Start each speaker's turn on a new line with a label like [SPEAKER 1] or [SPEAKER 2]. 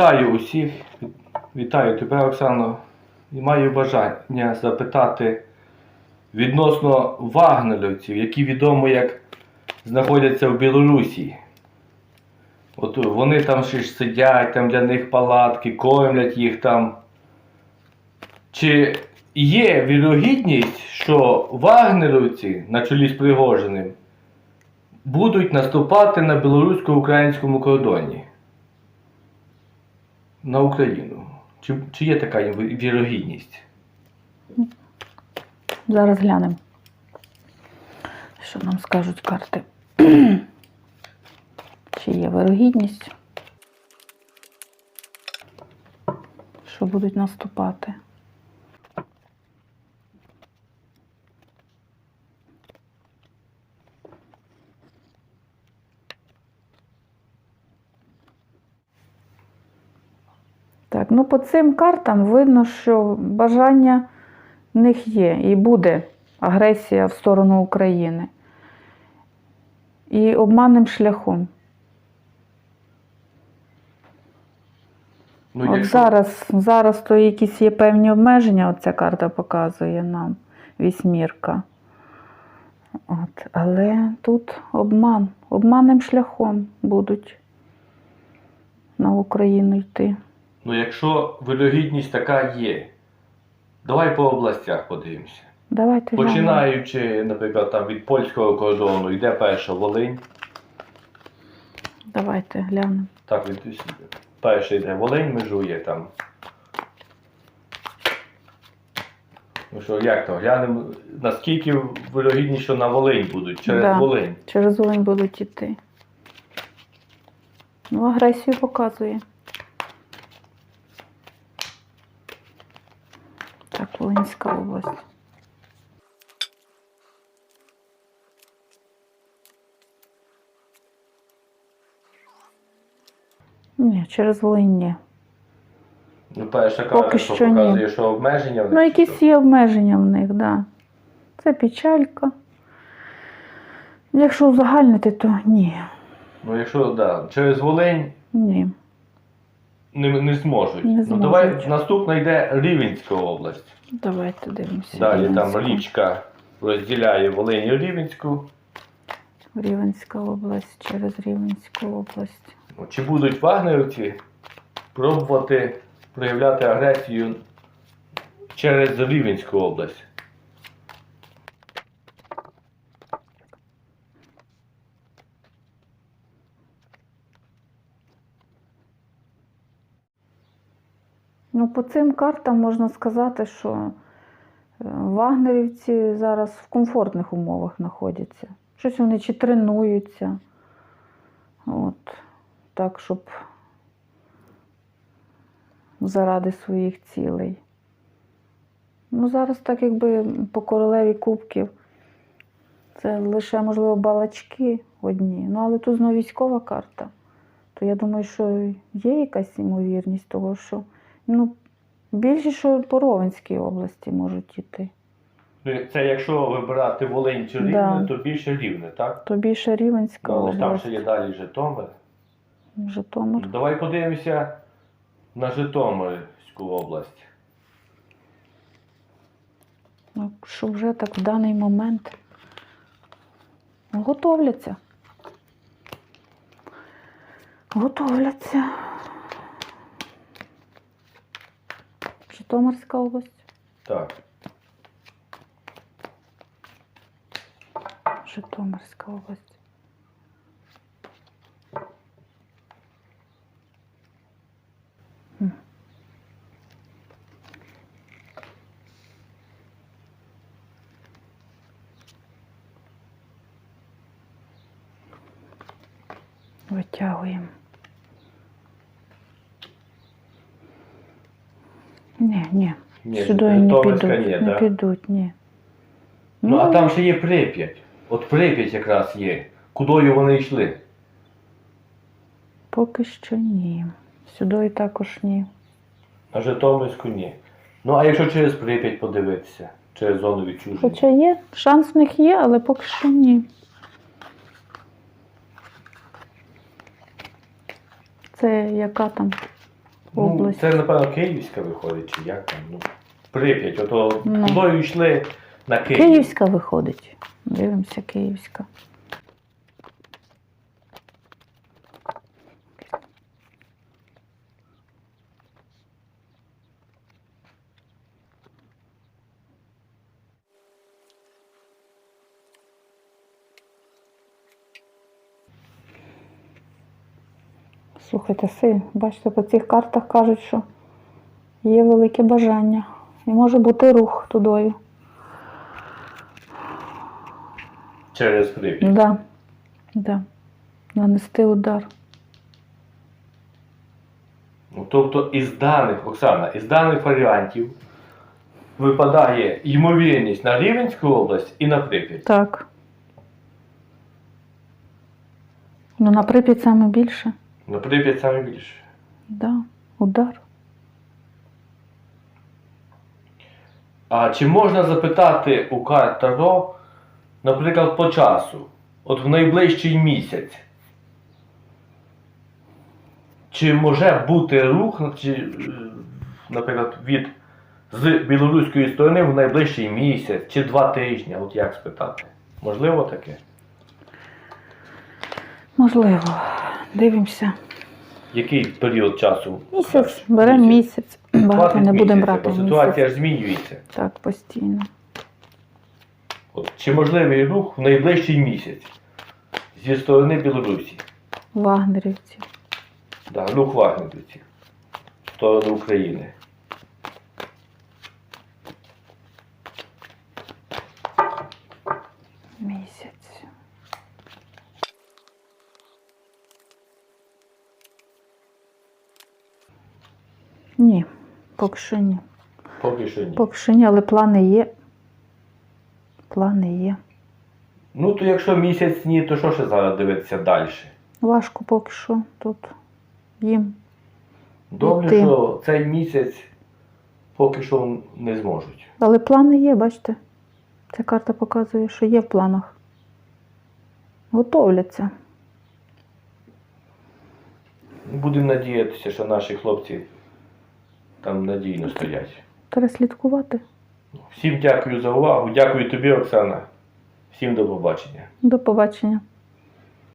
[SPEAKER 1] Вітаю усіх. Вітаю тебе, Оксано. І маю бажання запитати відносно вагнерівців, які відомо як знаходяться в Білорусі. От вони там ще ж сидять, там для них палатки, кормлять їх там. Чи є вірогідність, що вагнерівці на чолі з Пригожиним будуть наступати на білорусько-українському кордоні? На Україну. Чи, чи є така вірогідність?
[SPEAKER 2] Зараз глянемо. Що нам скажуть карти? Чи є вирогідність? Що будуть наступати? Ну по цим картам видно, що бажання в них є і буде агресія в сторону України. І обманним шляхом.
[SPEAKER 1] Ну,
[SPEAKER 2] От зараз, зараз то якісь є певні обмеження, оця карта показує нам вісьмірка. От, але тут обман. Обманним шляхом будуть на Україну йти.
[SPEAKER 1] Ну, якщо вірогідність така є, давай по областях подивимося.
[SPEAKER 2] Давайте.
[SPEAKER 1] Починаючи, наприклад, там від польського кордону, йде перша Волинь.
[SPEAKER 2] Давайте глянемо.
[SPEAKER 1] Так, від перший йде Волинь, межує там. Ну що, як то? Глянемо, наскільки вирогідність, що на Волинь будуть, через
[SPEAKER 2] Да.
[SPEAKER 1] Волинь.
[SPEAKER 2] Через Волинь будуть іти. Ну, агресію показує. Так, Волинська область. Ні, через Волинь ні.
[SPEAKER 1] Ну, перша
[SPEAKER 2] Поки що
[SPEAKER 1] що
[SPEAKER 2] ні.
[SPEAKER 1] показує, що обмеження в них.
[SPEAKER 2] Ну,
[SPEAKER 1] чи
[SPEAKER 2] якісь
[SPEAKER 1] що?
[SPEAKER 2] є обмеження в них, так. Да. Це печалька. Якщо узагальнити, то ні.
[SPEAKER 1] Ну, якщо да, через Волинь
[SPEAKER 2] Ні.
[SPEAKER 1] Не, не зможуть.
[SPEAKER 2] Не
[SPEAKER 1] Ну,
[SPEAKER 2] зможуть.
[SPEAKER 1] давай наступна йде Рівенська область.
[SPEAKER 2] Давайте дивимося.
[SPEAKER 1] Далі там
[SPEAKER 2] Рівненську.
[SPEAKER 1] річка розділяє Волинь і Рівенську.
[SPEAKER 2] Рівенська область через Рівенську область.
[SPEAKER 1] Ну, Чи будуть вагнерівці пробувати проявляти агресію через Рівенську область?
[SPEAKER 2] Ну, по цим картам можна сказати, що е, вагнерівці зараз в комфортних умовах знаходяться. Щось вони чи тренуються. От. Так, щоб заради своїх цілей. Ну, зараз так якби по королеві кубків. Це лише, можливо, балачки одні. Ну, але тут знову військова карта. То я думаю, що є якась ймовірність того, що ну, більше, що по Ровенській області можуть йти.
[SPEAKER 1] Ну, Це якщо вибирати Волинь чи Рівне,
[SPEAKER 2] Да.
[SPEAKER 1] то більше Рівне, так?
[SPEAKER 2] То більше Рівенська
[SPEAKER 1] Ну, але ж там
[SPEAKER 2] область,
[SPEAKER 1] ще є далі Житомир.
[SPEAKER 2] Житомир.
[SPEAKER 1] Давай подивимося на Житомирську область.
[SPEAKER 2] Ну, що вже так в даний момент готовляться. Готовляться. Житомирська область.
[SPEAKER 1] Так.
[SPEAKER 2] Житомирська область. Витягуємо. Ні, ні.
[SPEAKER 1] Ні,
[SPEAKER 2] Сюди не підуть.
[SPEAKER 1] ні,
[SPEAKER 2] не
[SPEAKER 1] да?
[SPEAKER 2] підуть, ні.
[SPEAKER 1] Ну, а там ще є Прип'ять. От Прип'ять якраз є. Кудою вони йшли?
[SPEAKER 2] Поки що ні. Сюди також ні.
[SPEAKER 1] На Житомирську ні. Ну, а якщо через Прип'ять подивитися, через зону відчуження.
[SPEAKER 2] Хоча є, шанс в них є, але поки що ні. Це яка там
[SPEAKER 1] Ну, це, напевно, Київська виходить, чи як там? Ну, Прип'ять, ото
[SPEAKER 2] Ну.
[SPEAKER 1] йшли на Київ.
[SPEAKER 2] Київська виходить. Дивимося, Київська. Слухайте, си, бачите, по цих картах кажуть, що є велике бажання. І може бути рух тудою.
[SPEAKER 1] Через Прип'ять.
[SPEAKER 2] Да. Да. Нанести удар.
[SPEAKER 1] Ну, тобто із даних, Оксана, із даних варіантів випадає ймовірність на Рівенську область і на Прип'ять.
[SPEAKER 2] Так. Ну, на Прип'ять саме більше.
[SPEAKER 1] На Прип'ять саме більше.
[SPEAKER 2] Да. Удар.
[SPEAKER 1] А чи можна запитати у карт Таро, наприклад, по часу, от в найближчий місяць? Чи може бути рух, чи, е, наприклад, від з білоруської сторони в найближчий місяць чи два тижні? От як спитати? Можливо таке?
[SPEAKER 2] Можливо. Дивимося.
[SPEAKER 1] Який період часу?
[SPEAKER 2] Місяць. Беремо місяць. Багато не будемо брати.
[SPEAKER 1] Бо
[SPEAKER 2] місяць.
[SPEAKER 1] ситуація ж змінюється.
[SPEAKER 2] Так, постійно.
[SPEAKER 1] От, чи можливий рух в найближчий місяць зі сторони Білорусі?
[SPEAKER 2] Вагнерівці.
[SPEAKER 1] Да, рух вагнерівців в сторону України.
[SPEAKER 2] Місяць. Ні, поки що ні.
[SPEAKER 1] Поки що ні.
[SPEAKER 2] Поки що ні, але плани є. Плани є.
[SPEAKER 1] Ну то якщо місяць ні, то що ще зараз дивитися далі?
[SPEAKER 2] Важко поки що тут їм.
[SPEAKER 1] Добре,
[SPEAKER 2] Ти.
[SPEAKER 1] що цей місяць поки що не зможуть.
[SPEAKER 2] Але плани є, бачите? Ця карта показує, що є в планах. Готовляться.
[SPEAKER 1] Будемо надіятися, що наші хлопці там надійно стоять.
[SPEAKER 2] Треба слідкувати.
[SPEAKER 1] Всім дякую за увагу. Дякую тобі, Оксана. Всім до побачення.
[SPEAKER 2] До побачення.